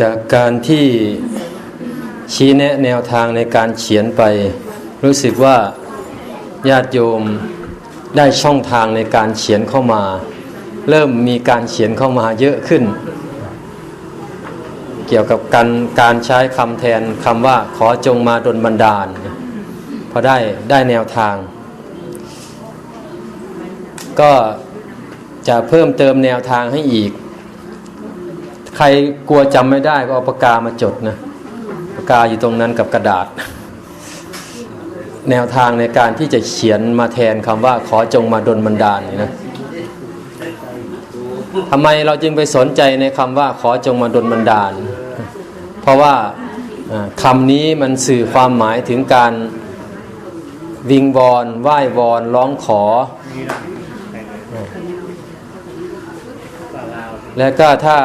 จากการที่ชี้แนะแนวทางในการเขียนไป รู้สึกว่าญาติโยมได้ช่องทางในการเขียนเข้ามา เริ่มมีการเขียนเข้ามาเยอะขึ้น เกี่ยวกับการการใช้คำแทนคำว่าขอจงมาดลบันดาลพอได้ได้แนวทาง ก็จะเพิ่มเติมแนวทางให้อีก ใครกลัวจำไม่ได้ก็เอาปากกามาจดนะปากกาอยู่ตรงนั้นกับกระดาษ แนวทางในการที่จะเขียนมาแทนคำว่าขอจงมาดลบันดาลนี่นะทำไมเราจึงไปสนใจในคำว่าขอจงมาดลบันดาล เพราะว่าอ่าคำนี้มันสื่อความหมายถึงการวิงวอนไหว้วอนร้องขอ แล้วก็ถ้า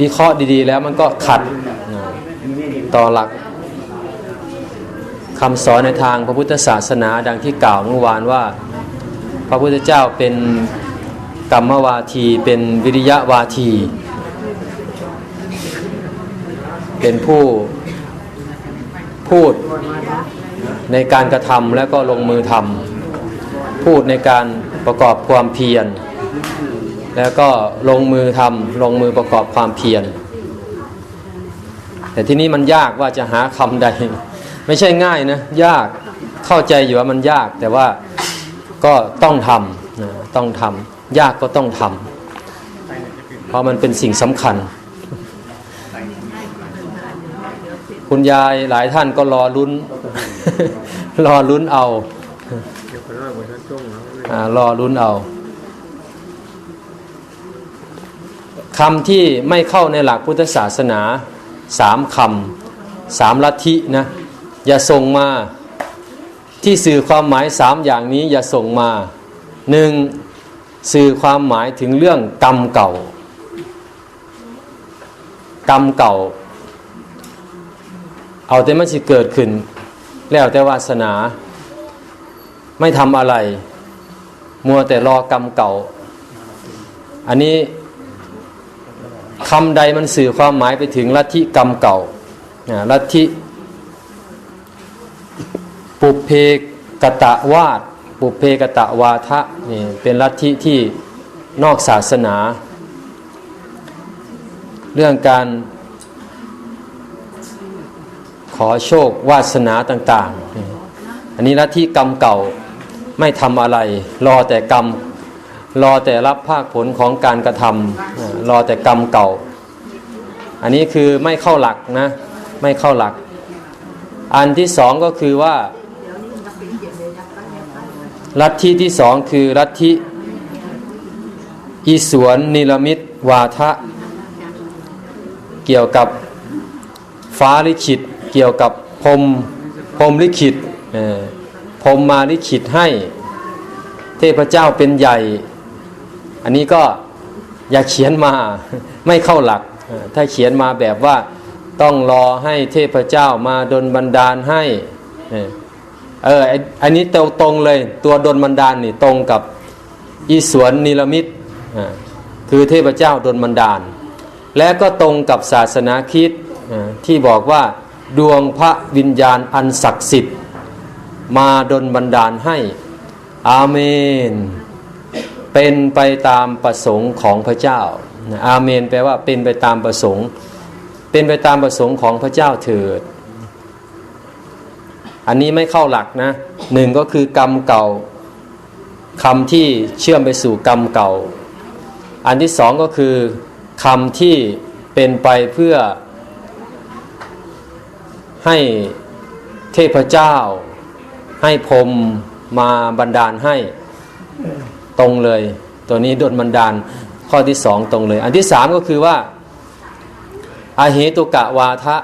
วิเคราะห์ดีๆ แล้วมันก็ขัดต่อหลักคำสอนในทางพระพุทธศาสนาดังที่กล่าวเมื่อวานว่า พระพุทธเจ้าเป็นกรรมวาทีเป็นวิริยะวาที เป็นผู้พูดในการกระทำแล้วก็ลงมือทำพูดในการประกอบความเพียร แล้วก็ลงมือทำลงมือประกอบความเพียร แต่ที่นี้มันยากว่าจะหาคำใด ไม่ใช่ง่ายนะ ยากเข้าใจอยู่ว่ามันยากแต่ว่าก็ต้องทำนะต้องทำยากก็ต้องทำเพราะมันเป็นสิ่งสำคัญ คุณยายหลายท่านก็รอลุ้น รอลุ้นเอาอ่ารอลุ้นเอา คำที่ไม่เข้าในหลักพุทธศาสนาสามคำสามลัทธินะอย่าส่งมาที่สื่อความหมายสามอย่างนี้อย่าส่งมาหนึ่งสื่อความหมายถึงเรื่องกรรมเก่า กรรมเก่า เอาแต่มันสิเกิดขึ้น แล้วแต่วาสนา ไม่ทำอะไร มัวแต่รอกรรมเก่า อันนี้ คำใดมันสื่อความหมายไปถึงลัทธิกรรมเก่าลัทธิปุเพกตะวาดปุเพกตะวาทะนี่เป็นลัทธิที่นอกศาสนา เรื่องการขอโชควาสนาต่าง ๆ อันนี้ลัทธิกรรมเก่าไม่ทำอะไร รอแต่กรรม รอแต่รับภาคผลของการกระทำอ่ารอแต่กรรมเก่า อันนี้คือไม่เข้าหลักนะ ไม่เข้าหลัก อันที่สองก็คือว่าลัทธิที่สองคือลัทธิอีสวนนิรมิตวาทะ เกี่ยวกับฟ้าลิขิต เกี่ยวกับพรมพรมลิขิตพรมมาลิขิตให้ เทพเจ้าเป็นใหญ่ อันนี้ก็อย่าเขียนมาไม่เข้าหลัก ถ้าเขียนมาแบบว่าต้องรอให้เทพเจ้ามาดลบันดาลให้ เอออันนี้ตรงตรงเลยตัวดลบันดาลนี่ตรงกับอีสวนนิรมิตคือเทพเจ้าดลบันดาล และก็ตรงกับศาสนาคริสต์อ่าที่บอกว่าดวงพระวิญญาณอันศักดิ์สิทธิ์ มาดลบันดาลให้ อาเมน เป็นไปตามประสงค์ของพระเจ้า อาเมนแปลว่าเป็นไปตามประสงค์ เป็นไปตามประสงค์ของพระเจ้าเถิด อันนี้ไม่เข้าหลักนะหนึ่งก็คือกรรมเก่าคำที่เชื่อมไปสู่กรรมเก่า อันที่สองก็คือคำที่เป็นไปเพื่อให้เทพเจ้า ให้พรมมาบันดาลให้ ตรงเลย ตัวนี้โดนบันดาลข้อที่สองตรงเลย อันที่สามก็คือว่าอาเหตุกะวาทะ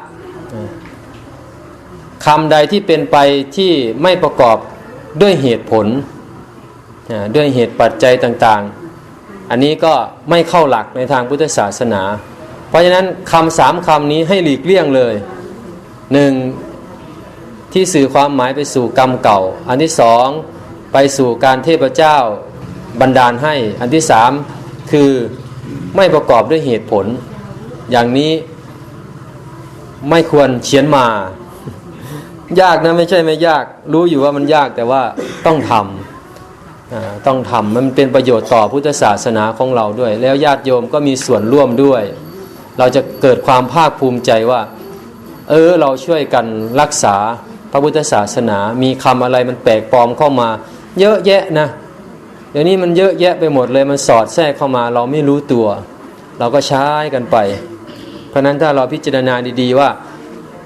คำใดที่เป็นไปที่ไม่ประกอบด้วยเหตุผลด้วยเหตุปัจจัยต่างๆ อันนี้ก็ไม่เข้าหลักในทางพุทธศาสนา เพราะฉะนั้นคำสามคำนี้ให้หลีกเลี่ยงเลยหนึ่งที่สื่อความหมายไปสู่กรรมเก่า อันที่สองไปสู่การเทพเจ้า บันดาลให้อันที่สามคือไม่ประกอบด้วยเหตุผล อย่างนี้ไม่ควรเขียนมา ยากนะไม่ใช่ไม่ยาก รู้อยู่ว่ามันยากแต่ว่าต้องทำต้องทำมันเป็นประโยชน์ต่อพุทธศาสนาของเราด้วย แล้วญาติโยมก็มีส่วนร่วมด้วย เราจะเกิดความภาคภูมิใจว่า เออเราช่วยกันรักษาพระพุทธศาสนา มีคำอะไรมันแปลกปลอมเข้ามา เยอะแยะนะ เดี๋ยวนี้มันเยอะแยะไปหมดเลยมันสอดแทรกเข้ามาเราไม่รู้ตัว เราก็ใช้กันไป เพราะนั้นถ้าเราพิจารณาดีๆว่า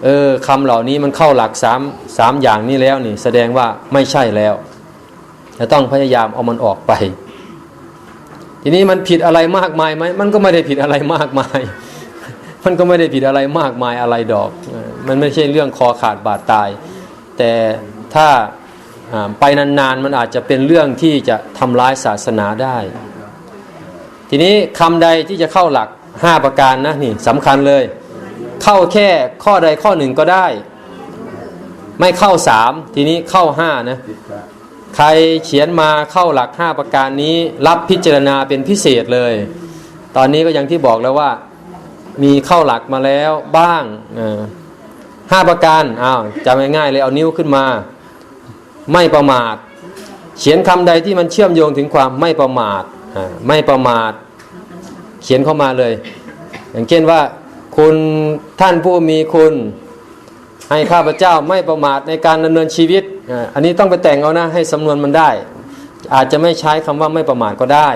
เออคำเหล่านี้มันเข้าหลักสามสามอย่างนี้แล้วนี่ แสดงว่าไม่ใช่แล้วจะต้องพยายามเอามันออกไป ทีนี้มันผิดอะไรมากมายไหมมันก็ไม่ได้ผิดอะไรมากมาย มันก็ไม่ได้ผิดอะไรมากมายอะไรดอก มันไม่ใช่เรื่องคอขาดบาดตาย แต่ถ้า ไปนานๆมันอาจจะเป็นเรื่องที่จะทำร้ายศาสนาได้ ทีนี้คำใดที่จะเข้าหลัก 5 ประการนะนี่สำคัญเลย เข้าแค่ข้อใดข้อหนึ่งก็ได้ ไม่เข้า3ทีนี้เข้า5นะใครเขียนมาเข้าหลัก 5 ประการนี้รับพิจารณาเป็นพิเศษเลย ตอนนี้ก็อย่างที่บอกแล้วว่ามีเข้าหลักมาแล้วบ้างห้าประการอ้าวจำง่ายๆเลยเอานิ้วขึ้นมา ไม่ประมาท เขียนคำใดที่มันเชื่อมโยงถึงความไม่ประมาทอ่าไม่ประมาท เขียนเข้ามาเลย อย่างเช่นว่า คุณท่านผู้มีคุณ ให้ข้าพเจ้าไม่ประมาทในการดำเนินชีวิตอ่าอันนี้ต้องไปแต่งเอานะให้สำนวนมันได้ อาจจะไม่ใช้คำว่าไม่ประมาทก็ได้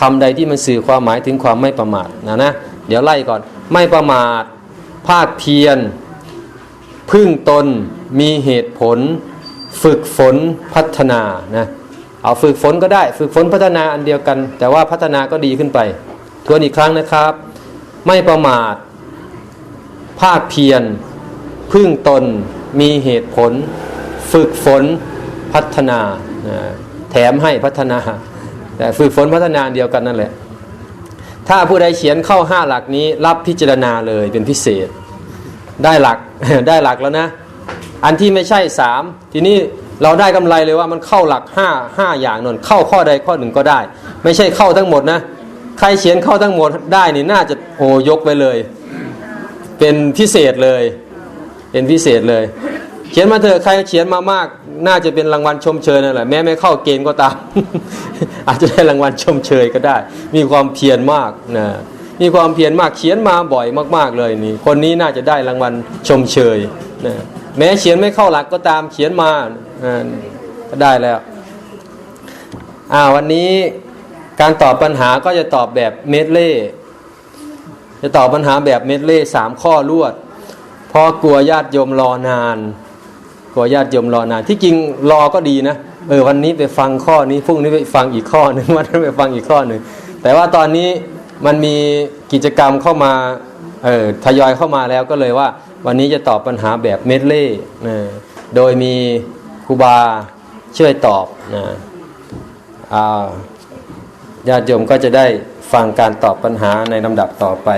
คำใดที่มันสื่อความหมายถึงความไม่ประมาทนะนะเดี๋ยวไล่ก่อนไม่ประมาท ภาคเพียรพึ่งตนมีเหตุผล ฝึกฝนพัฒนานะเอาฝึกฝนก็ได้ ฝึกฝนพัฒนาอันเดียวกัน แต่ว่าพัฒนาก็ดีขึ้นไป ทวนอีกครั้งนะครับ ไม่ประมาทภาคเพียรพึ่งตนมีเหตุผล ฝึกฝนพัฒนาแถมให้พัฒนา แต่ฝึกฝนพัฒนาเดียวกันนั่นแหละ ถ้าผู้ใดเขียนเข้าห้าหลักนี้รับพิจารณาเลยเป็นพิเศษ ได้หลักได้หลักแล้วนะ อันที่ไม่ใช่สามทีนี้เราได้กำไรเลยว่ามันเข้าหลักห้าห้าอย่างนนเข้าข้อใดข้อหนึ่งก็ได้ ไม่ใช่เข้าทั้งหมดนะ ใครเขียนเข้าทั้งหมดได้นี่น่าจะโอ้ยกไปเลย เป็นพิเศษเลย เป็นพิเศษเลย เขียนมาเถอะใครเขียนมามาก น่าจะเป็นรางวัลชมเชยนั่นแหละแม้ไม่เข้าเกณฑ์ก็ตาม อาจจะได้รางวัลชมเชยก็ได้ มีความเพียรมากนะมีความเพียรมากเขียนมาบ่อยมาก ๆเลยนี่ คนนี้น่าจะได้รางวัลชมเชยนะ แม้เขียนไม่เข้าหลักก็ตามเขียนมาก็ได้แล้วอ่าวันนี้การตอบปัญหาก็จะตอบแบบเมดเล่จะตอบปัญหาแบบเมดเล่สามข้อรวดเพราะกลัวญาติโยมรอนานกลัวญาติโยมรอนาน ที่จริงรอก็ดีนะเออวันนี้ไปฟังข้อนี้พรุ่งนี้ไปฟังอีกข้อหนึ่งวันนี้ไปฟังอีกข้อหนึ่งแต่ว่าตอนนี้มันมีกิจกรรมเข้ามาเออทยอยเข้ามาแล้วก็เลยว่า วันนี้จะตอบปัญหาแบบเมดเล่นะโดยมีครูบาช่วยตอบนะญาติโยมก็จะได้ฟังการตอบปัญหาในลำดับต่อไป